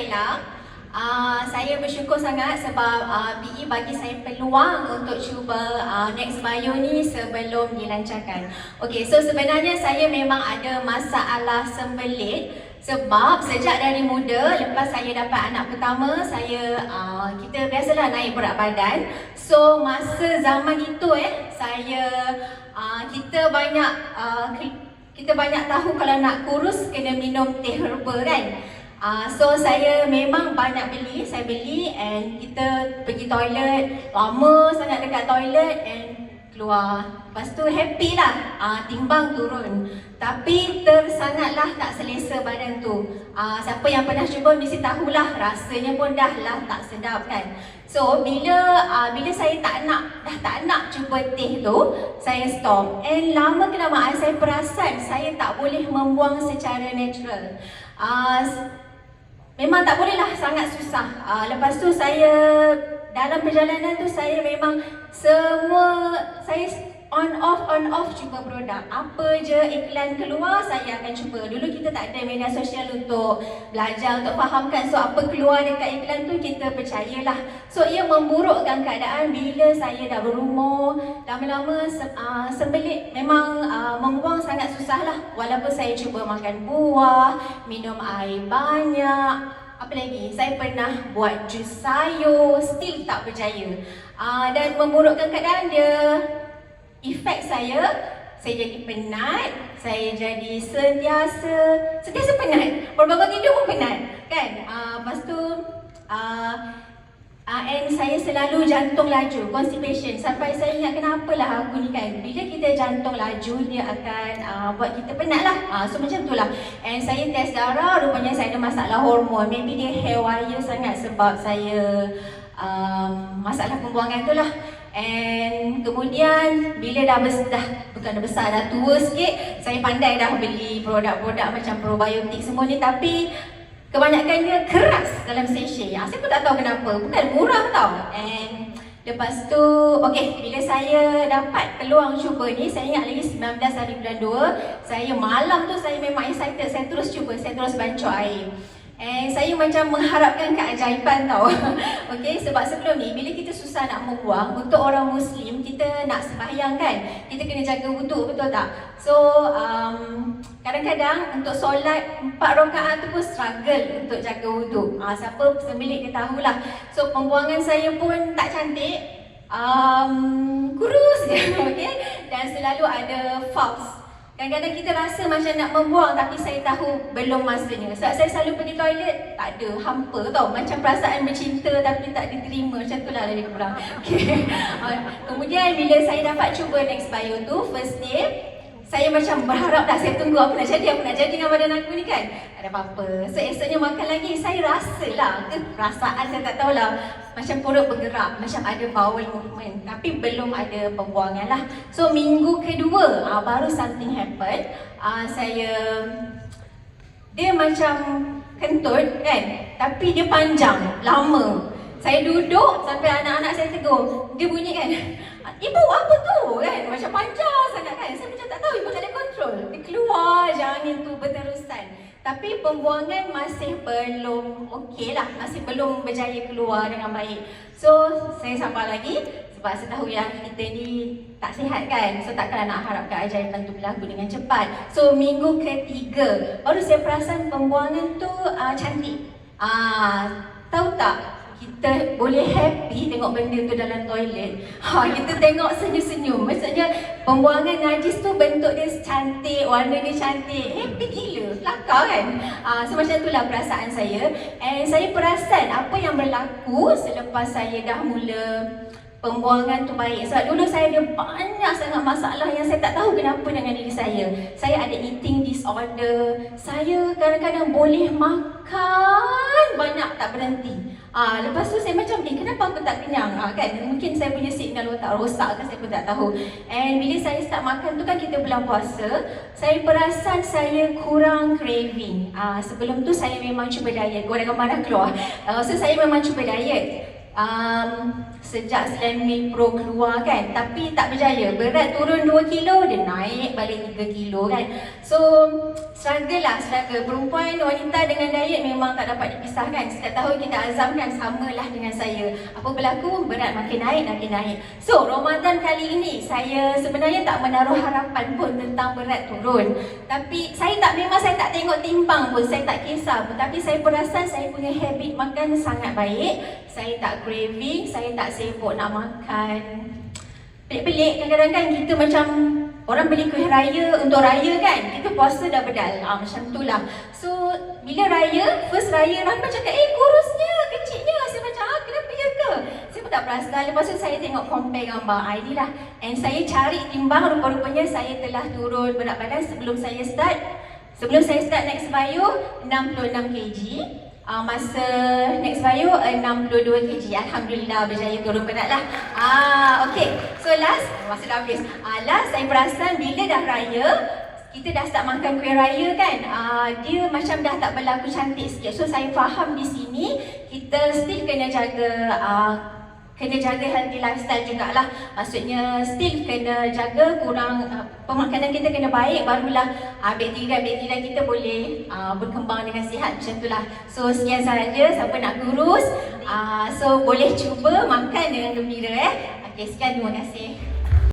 Laila. Uh, saya bersyukur sangat sebab uh, PE bagi saya peluang untuk cuba uh, next bio ni sebelum dilancarkan. Okey, so sebenarnya saya memang ada masalah sembelit sebab sejak dari muda lepas saya dapat anak pertama saya uh, kita biasalah naik berat badan. So masa zaman itu eh saya uh, kita banyak uh, kita banyak tahu kalau nak kurus kena minum teh herba kan. Uh, so saya memang banyak beli, saya beli and kita pergi toilet, lama sangat dekat toilet and keluar. Lepas tu happy lah, uh, timbang turun. Tapi tersangatlah tak selesa badan tu. Uh, siapa yang pernah cuba mesti tahulah rasanya pun dah lah tak sedap kan. So bila uh, bila saya tak nak, dah tak nak cuba teh tu, saya stop. And lama kelamaan saya perasan saya tak boleh membuang secara natural. Uh, Memang tak boleh lah, sangat susah. Uh, lepas tu saya, dalam perjalanan tu saya memang semua, saya on off, on off cuba produk. Apa je iklan keluar, saya akan cuba. Dulu kita tak ada media sosial untuk belajar, untuk fahamkan. So apa keluar dekat iklan tu, kita percayalah. So ia memburukkan keadaan bila saya dah berumur. Lama-lama se uh, sembelit memang uh, membuang sangat susah lah. Walaupun saya cuba makan buah, minum air banyak, apa lagi? Saya pernah buat jus sayur, still tak berjaya. Uh, dan memburukkan keadaan dia, efek saya, saya jadi penat, saya jadi sentiasa, sentiasa penat. Berbangun tidur pun penat, kan? Uh, lepas tu, uh, Uh, and saya selalu jantung laju, constipation. Sampai saya ingat kenapa lah aku ni kan? Bila kita jantung laju, dia akan uh, buat kita penat lah. Uh, So macam tu lah. And saya test darah, rupanya saya ada masalah hormon. Maybe dia haywire sangat sebab saya um, Masalah pembuangan tu lah And kemudian bila dah besar, dah, bukan dah besar, dah tua sikit Saya pandai dah beli produk-produk macam probiotik semua ni Tapi Kebanyakan dia keras dalam sachet. Ah, saya pun tak tahu kenapa. Bukan murah tau. And lepas tu, okay, bila saya dapat peluang cuba ni, saya ingat lagi 19 hari bulan 2, saya malam tu saya memang excited. Saya terus cuba, saya terus bancok air. And saya macam mengharapkan keajaiban tau. Okay, Sebab sebelum ni, bila kita susah nak membuang Untuk orang Muslim, kita nak sembahyang kan? Kita kena jaga wuduk, betul tak? So, um, kadang-kadang untuk solat empat rakaat tu pun struggle untuk jaga wuduk. Uh, Siapa sembilik dia tahulah. So, pembuangan saya pun tak cantik. Um, Kurus je, okay? Dan selalu ada false Kadang-kadang kita rasa macam nak membuang tapi saya tahu belum masanya. Sebab saya selalu pergi toilet, tak ada, hampa tau. Macam perasaan bercinta tapi tak diterima. Macam tu lah lebih kurang. Okay. Kemudian bila saya dapat cuba next bio tu, first day, saya macam berharap dah saya tunggu apa nak jadi, apa nak jadi dengan badan aku ni kan. Ada apa-apa, so esoknya makan lagi saya rasa lah, ke perasaan saya tak tahulah. Macam perut bergerak, macam ada bowel movement. Tapi belum ada pembuangan lah. So minggu kedua uh, baru something happen. Uh, saya dia macam kentut kan. Tapi dia panjang, lama. Saya duduk sampai anak-anak saya tegur. Dia bunyi kan Ibu apa tu kan? Macam panjang sangat kan? Saya macam tak tahu, ibu tak ada kontrol. Dia keluar je angin tu berterusan. Tapi pembuangan masih belum okey lah. Masih belum berjaya keluar dengan baik. So, saya sabar lagi. Sebab saya tahu yang kita ni tak sihat kan? So, takkanlah nak harap keajaiban tu berlaku dengan cepat. So, minggu ketiga, baru saya perasan pembuangan tu uh, cantik. Ah, uh, tahu tak? Kita boleh happy tengok benda tu dalam toilet. Ha, kita tengok senyum-senyum. Maksudnya pembuangan najis tu bentuk dia cantik, warna dia cantik. Happy gila. Kelakar kan? Ha, so macam itulah perasaan saya. And saya perasan apa yang berlaku selepas saya dah mula pembuangan tu baik. Sebab dulu saya ada banyak sangat masalah yang saya tak tahu kenapa dengan diri saya. Saya ada eating disorder. Saya kadang-kadang boleh makan banyak tak berhenti. Ah, lepas tu saya macam, eh kenapa aku tak kenyang? Ah, kan? Mungkin saya punya signal otak rosak kan saya pun tak tahu. And bila saya start makan tu kan kita bulan puasa, saya perasan saya kurang craving. Ah, sebelum tu saya memang cuba diet. Goreng gambar dah keluar. Uh, so saya memang cuba diet. Um, sejak Slam Milk Pro keluar kan Tapi tak berjaya Berat turun 2 kilo Dia naik balik 3 kilo kan So struggle lah, struggle. Perempuan, wanita dengan diet memang tak dapat dipisahkan. Setiap tahun kita azamkan samalah dengan saya. Apa berlaku, berat makin naik, makin naik. So, Ramadan kali ini, saya sebenarnya tak menaruh harapan pun tentang berat turun. Tapi, saya tak, memang saya tak tengok timbang pun, saya tak kisah pun. Tapi saya perasan saya punya habit makan sangat baik. Saya tak craving, saya tak sibuk nak makan. Pelik-pelik kadang-kadang kan kita macam Orang beli kuih raya untuk raya kan Kita puasa dah bedal ah, Macam tu lah. So bila raya First raya Rahman cakap Eh kurusnya Kecilnya. Saya macam ah, Kenapa ya ke? Saya pun tak perasan. Lepas tu saya tengok compare gambar ah, Inilah And saya cari timbang Rupa-rupanya saya telah turun Berat badan sebelum saya start. Sebelum saya start next bio 66 kg Uh, masa next bio uh, 62 kg. Alhamdulillah berjaya turun berat lah. Ah, Okay, so last Masa dah habis. Ah, Last saya perasan bila dah raya kita dah start makan kuih raya kan? Uh, Dia macam dah tak berlaku cantik sikit. So saya faham di sini Kita still kena jaga uh, Kena jaga healthy lifestyle jugalah. Maksudnya still kena jaga kurang uh, Pemakanan kita kena baik Barulah uh, bakteria-bakteria kita boleh uh, berkembang dengan sihat. Macam itulah So sekian sahaja. Siapa nak kurus? Uh, So boleh cuba makan dengan gembira eh. Okay sekian. Terima kasih